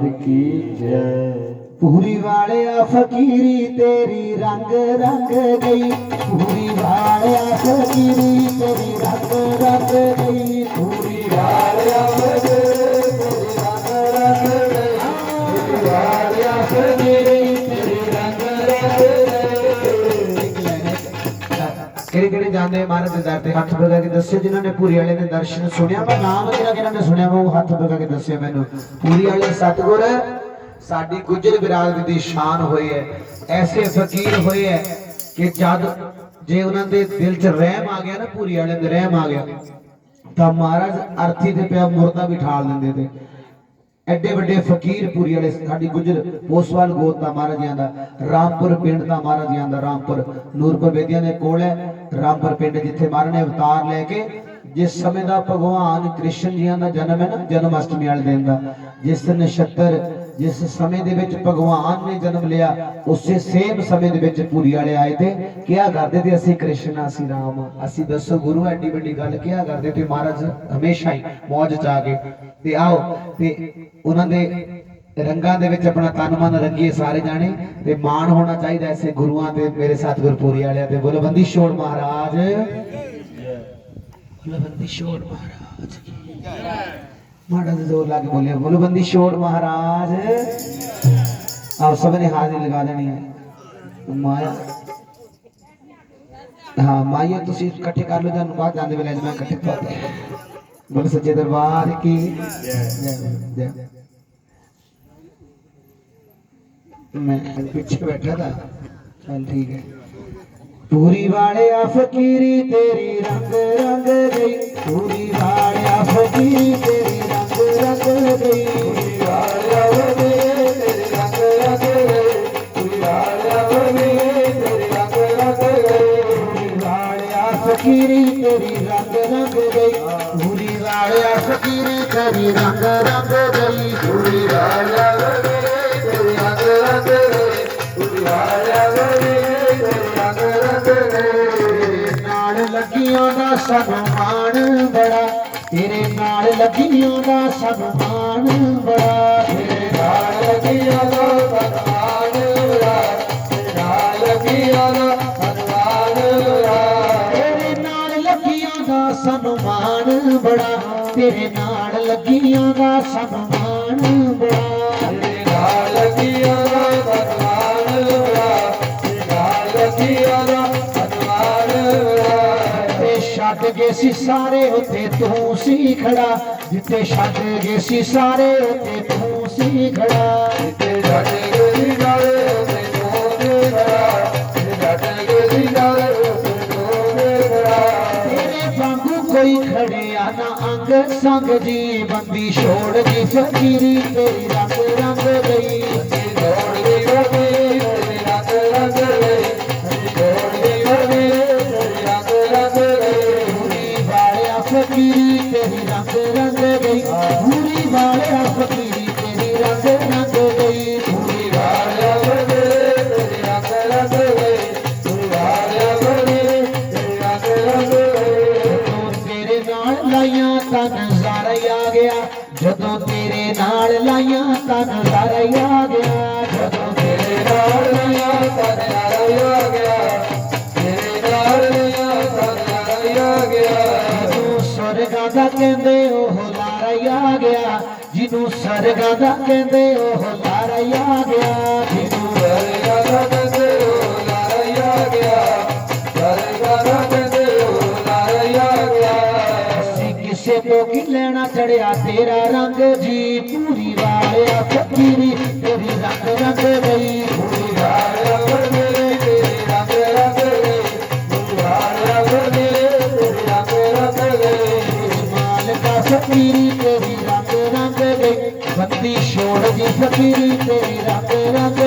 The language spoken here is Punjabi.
ਦਰਬਾਰ ਕੀ ਜੈ? ਪੂਰੀ ਵਾਲਿਆ ਫਕੀਰੀ ਤੇਰੀ ਰੰਗ ਰੰਗ ਗਈ। ਪੂਰੀ ਵਾਲਿਆ ਫਕੀਰੀ ਤੇਰੀ ਜਾਂਦੇ ਮਹਾਰਾਜ ਦੇ ਦਰ ਤੇ ਹੱਥ ਲਗਾ ਕੇ ਦੱਸਿਓ, ਜਿਨ੍ਹਾਂ ਨੇ ਪੂਰੀ ਵਾਲੇ ਦੇ ਦਰਸ਼ਨ ਸੁਣਿਆ। ਮੈਂ ਨਾਮ ਜਿਹੜਾ ਕਿਹਨਾਂ ਨੇ ਸੁਣਿਆ, ਉਹ ਹੱਥ ਲਗਾ ਕੇ ਦੱਸਿਓ ਮੈਨੂੰ। ਪੂਰੀ ਵਾਲੇ ਸਤਗੁਰ, ਸਾਡੀ ਗੁੱਜਰ ਬਿਰਾਦਰੀ ਦੀ ਸ਼ਾਨ ਹੋਈ ਹੈ। ਐਸੇ ਫਕੀਰ ਹੋਏ ਹੈ ਕਿ ਜਦ ਜੇ ਉਹਨਾਂ ਦੇ ਦਿਲ 'ਚ ਰਹਿਮ ਆ ਗਿਆ ਨਾ, ਪੂਰੀ ਵਾਲੇ ਦੇ ਰਹਿਮ ਆ ਗਿਆ, ਤਾਂ ਮਹਾਰਾਜ ਅਰਥੀ ਤੇ ਪਿਆ ਮੁਰਦਾ ਵੀ ਠਾਲ ਦਿੰਦੇ ਤੇ। ਐਡੇ ਵੱਡੇ ਫਕੀਰ ਵਾਲੇ ਸਾਡੀ ਗੁਜਰ ਪੋਸਵਾਲ ਗੋਤ ਦਾ ਮਹਾਰਾਜ ਜੀ ਦਾ ਰਾਮਪੁਰ ਪਿੰਡ ਦਾ ਮਹਾਰਾਜਿਆਂ ਦਾ ਰਾਮਪੁਰ। ਨੂਰਪੁਰ ਵੇਦੀਆਂ ਦੇ ਕੋਲ ਹੈ, ਰਾਮਪੁਰ ਪਿੰਡ ਜਿੱਥੇ ਮਹਾਰਾਜ ਨੇ ਅਵਤਾਰ ਲੈ ਕੇ ਜਿਸ ਸਮੇਂ ਦਾ ਭਗਵਾਨ ਕ੍ਰਿਸ਼ਨ ਜੀਆਂ ਦਾ ਜਨਮ ਹੈ ਨਾ, ਜਨਮ ਅਸ਼ਟਮੀ ਵਾਲੇ ਦਿਨ ਦਾ, ਜਿਸ ਨਛੱਤਰ ਜਿਸ ਸਮੇਂ ਦੇ ਵਿੱਚ ਭਗਵਾਨ ਨੇ ਜਨਮ ਲਿਆ, ਉਸੇ ਸੇਮ ਸਮੇਂ ਦੇ ਵਿੱਚ ਪੂਰੀ ਵਾਲੇ ਆਏ ਤੇ ਕਿਹਾ ਕਰਦੇ ਤੇ ਅਸੀਂ ਕ੍ਰਿਸ਼ਨ, ਅਸੀਂ ਰਾਮ, ਅਸੀਂ ਦੱਸੋ ਗੁਰੂ, ਐਡੀ ਵੱਡੀ ਗੱਲ ਕਿਹਾ ਕਰਦੇ ਤੇ ਮਹਾਰਾਜ ਹਮੇਸ਼ਾ ਹੀ ਮੌਜ ਚ ਆ ਗਏ। ਤੇ ਆਓ, ਤੇ ਉਹਨਾਂ ਦੇ ਰੰਗਾਂ ਦੇ ਵਿੱਚ ਆਪਣਾ ਤਨ ਮਨ ਰੰਗੀਏ ਸਾਰੇ ਜਾਣੇ, ਤੇ ਮਾਣ ਹੋਣਾ ਚਾਹੀਦਾ ਐਸੇ ਗੁਰੂਆਂ ਤੇ, ਮੇਰੇ ਸਤਿਗੁਰ ਪੂਰੀ ਵਾਲਿਆਂ ਤੇ। ਬੋਲਬੰਦੀ ਛੋੜ ਮਹਾਰਾਜ। ਬੋਲਬੰਦੀ ਛੋੜ ਮਹਾਰਾਜ। ਮਾੜਾ ਜਿਹਾ ਜ਼ੋਰ ਲਾ ਕੇ ਬੋਲਿਓ ਬੋਲੋ ਬੰਦੀ ਛੋੜ ਮਹਾਰਾਜ। ਆਪ ਸਭ ਨੇ ਹਾਜ਼ਰੀ ਲਗਾ ਦੇਣੀ ਹੈ। ਮਾਇਆ ਹਾਂ, ਮਾਇਆ ਤੁਸੀਂ ਇਕੱਠੇ ਕਰ ਲਓ, ਤੁਹਾਨੂੰ ਬਾਅਦ ਜਾਂਦੇ ਵੇਲੇ ਮੈਂ ਇਕੱਠੇ ਕਰ ਬੋਲ ਸੱਚੇ ਦਰਬਾਰ ਕੀ। ਜੈ ਜੈ। ਮੈਂ ਪਿੱਛੇ ਬੈਠਾ ਤਾਂ, ਚਲ ਠੀਕ ਹੈ। ਪੂਰੀ ਵਾਲਿਆ ਫਕੀਰੀ, ਤੇਰੀ ਰੰਗ ਰੰਗ ਗਈ ਪੂਰੀ ਵਾਲਿਆ ਫਕੀਰੀ ਫਕੀਰੀ ਤੇਰੀ ਰੰਗ ਰੰਗ ਗਈ। ਪੂਰੀ ਵਾਲਿਆ ਫਕੀਰੀ ਤੇਰੀ ਰੰਗ ਰੰਗ ਗਈ। ਪੂਰੀ ਵਾਲਿਆ ਤੇਰੀ ਰੰਗ ਰੰਗ ਗਈ। ਪੂਰੀ ਵਾਲਿਆ ਤੇਰੀ ਰੰਗ ਰੰਗ ਗਈ। ਨਾਲ ਲੱਗੀਆਂ ਦਾ ਸਨਮਾਨ ਬੜਾ। ਤੇਰੇ ਨਾਲ ਲੱਗੀਆਂ ਦਾ ਸਨਮਾਨ ਬੜਾ। ਤੇਰੇ ਨਾਲ ਲੱਗੀਆਂ ਦਾ ਸਨਮਾਨ ਤੇਰੇ ਨਾਲ ਲੱਗੀਆਂ ਦਾ ਸਨਮਾਨ ਬੜਾ ਤੇਰੇ ਨਾਲ ਲੱਗੀਆਂ ਦਾ ਸਨਮਾਨ ਬੜਾ ਤੇਰੇ ਨਾਲ ਲੱਗੀਆਂ ਦਾ ਸਨਮਾਨ ਬੜਾ ਤੇ ਛੱਡ ਗਏ ਸੀ ਸਾਰੇ ਉੱਥੇ ਤੂੰ ਸੀ ਖੜਾ ਜਿੱਥੇ ਛੱਡ ਗਏ ਸੀ ਸਾਰੇ ਉੱਥੇ ਤੂੰ ਸੀ ਖੜਾ। ਜਿੱਥੇ ਛੱਡ ਕੋਈ ਖੜਿਆ ਨਾ ਅੰਗ ਸੰਗ ਜੀ ਬੰਦੀ ਛੋੜ ਦੀ ਫਕੀਰੀ ਤੇਰੀ ਰੰਗ ਰੰਗ ਗਈ ਛੋੜ ਦੀ ਫਕੀਰੀ ਤੇਰੀ ਰੰਗ ਰੰਗ ਗਈ ਛੋੜ ਦੀ ਫਕੀਰੀ ਤੇਰੀ ਰੰਗ ਰੰਗ ਗਈ ਪੂਰੀ ਵਾਲਿਆ ਫਕੀਰੀ ਤੇਰੀ ਰੰਗ ਰੰਗ ਗਈ ਹੁਰੀ ਵਾਲਿਆ ਫਕੀਰੀ ਨਾ ਤਰਿਆ ਗਿਆ ਜਦੋਂ ਤੇਰੇ ਨਾਲ ਰਿਆ ਤਦ ਨਾ ਰਿਆ ਗਿਆ ਤੇਰੇ ਨਾਲ ਰਿਆ ਤਦ ਨਾ ਰਿਆ ਗਿਆ ਤੂੰ ਸਰਗਾ ਦਾ ਕਹਿੰਦੇ ਉਹ ਲਾਰਿਆ ਗਿਆ ਜਿਹਨੂੰ ਸਰਗਾ ਦਾ ਕਹਿੰਦੇ ਉਹ ਲਾਰਿਆ ਗਿਆ ਲੈਣਾ ਤੇਰਾ ਰੰਗ ਜੀ, ਪੂਰੀ ਵਾਲਿਆ ਫਕੀਰੀ ਤੇਰੀ ਰੰਗ ਰੰਗ ਗਈ ਪੂਰੀ ਵਾਲਿਆ ਫਕੀਰੀ ਤੇਰੀ ਰੰਗ ਰੰਗ ਗਈ ਪੂਰੀ ਵਾਲਿਆ ਫਕੀਰੀ ਤੇਰੀ ਰੰਗ ਰੰਗ ਗਈ ਮਾਲਕਾ ਫਕੀਰੀ ਤੇਰੀ ਰੰਗ ਰੰਗ ਗਈ ਬੰਦੀ ਛੋੜ ਦੀ ਫਕੀਰੀ ਤੇਰੀ ਰੰਗ ਰੰਗ